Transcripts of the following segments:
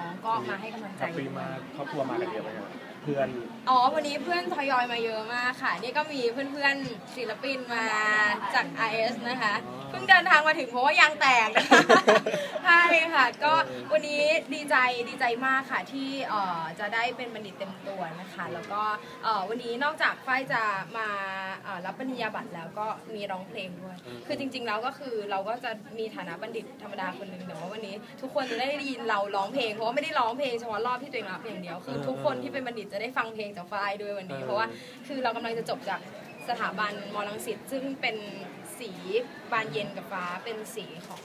น้องก็มาให้กำลังใจ ปีมาครอบครัวมากันเยอะไหมครับเพื่อน อ๋อ วันนี้เพื่อนทยอยมาเยอะมากค่ะ นี่ก็มีเพื่อนๆศิลปินมาจาก IS นะคะอ๋อเพิ่งเดินทางมาถึงเพราะว่ายางแตกนะคะใช่ค่ะ ก็วันนี้ดีใจดีใจมากค่ะที่เอ่อจะได้เป็นบัณฑิตเต็มตัวนะคะ แล้วก็เอ่อวันนี้นอกจากฝ้ายจะมาเอ่อรับปริญญาบัตรแล้วก็มีร้องเพลงด้วย คือจริงๆแล้วก็คือเราก็จะมีฐานะบัณฑิตธรรมดาคนหนึ่งแต่ว่าวันนี้ ทุกคนจะได้ยินเราร้องเพลงเพราะว่าไม่ได้ร้องเพลงเฉพาะรอบที่ตัวเองรับอย่างเดียวคือทุกคนที่เป็นบัณฑิตจะได้ฟังเพลงจากฝ้ายด้วยวันนี้ เพราะว่าคือเรากำลังจะจบจากสถาบันมอลังสิตซึ่งเป็นสีบานเย็นกับฟ้าเป็นสีของ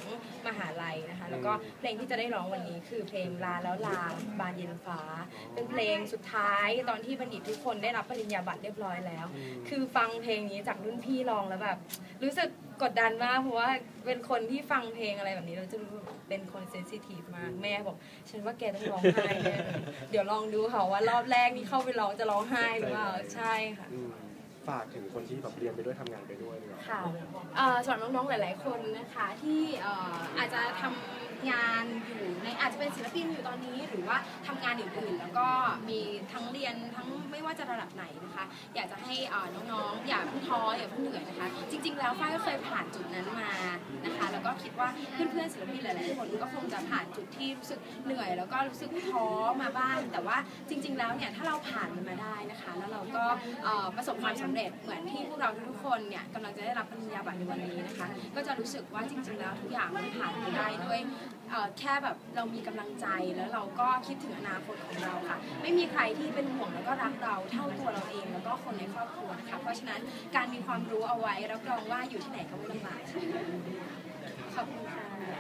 มหาลัยนะคะ แล้วก็เพลงที่จะได้ร้องวันนี้คือเพลงลาแล้วลาบานเย็นฟ้า เป็นเพลงสุดท้ายตอนที่บัณฑิตทุกคนได้รับปริญญาบัตรเรียบร้อยแล้ว คือฟังเพลงนี้จากรุ่นพี่ร้องแล้วแบบรู้สึก กดดันมากเพราะว่าเป็นคนที่ฟังเพลงอะไรแบบนี้เราจะรู้เป็นคนเซนซิทีฟมากแม่บอก ฉันว่าแกต้องร้องไห้แน่เลยเดี๋ยวลองดูค่ะว่ารอบแรกนี่เข้าไปร้องจะร้องไห้หรือเปล่าใช่ค่ะ อืมฝากถึงคนที่แบบเรียนไปด้วยทำงานไปด้วยดีกว่า ค่ะเอ่อสำหรับน้องๆ หลาย ๆ คนนะคะที่เอ่ออาจจะทำ งานอยู่ในอาจจะเป็นศิลปินอยู่ตอนนี้ หรือว่าทำงานอื่นๆ แล้วก็มีทั้งเรียนทั้งไม่ว่าจะระดับไหนนะคะ อยากจะให้ออน้องๆ อย่าเพิ่งท้ออย่าเพิ่งเหนื่อยนะคะ จริง ๆ แล้วฝ้ายก็เคยผ่านจุดนั้นมานะคะ คิดว่าเพื่อนๆศิลปินหลายๆคนก็คงจะผ่านจุดที่รู้สึกเหนื่อย แล้วก็รู้สึกท้อมาบ้าง แต่ว่าจริง ๆ แล้วเนี่ยถ้าเราผ่านมันมาได้นะคะ แล้วเราก็ประสบความสำเร็จเหมือนที่พวกเราทุกคนเนี่ยกำลังจะได้รับปริญญาบัตรในวันนี้นะคะ ก็จะรู้สึกว่าจริง ๆ แล้วทุกอย่างมันผ่านไปได้ด้วยแค่แบบเรามีกำลังใจแล้วเราก็คิดถึงอนาคตของเราค่ะ ไม่มีใครที่เป็นห่วงแล้วก็รักเราเท่าตัวเราเองแล้วก็คนในครอบครัวนะคะเพราะฉะนั้นการมีความรู้เอาไว้รับรองว่าอยู่ที่ไหนก็ไม่ลำบาก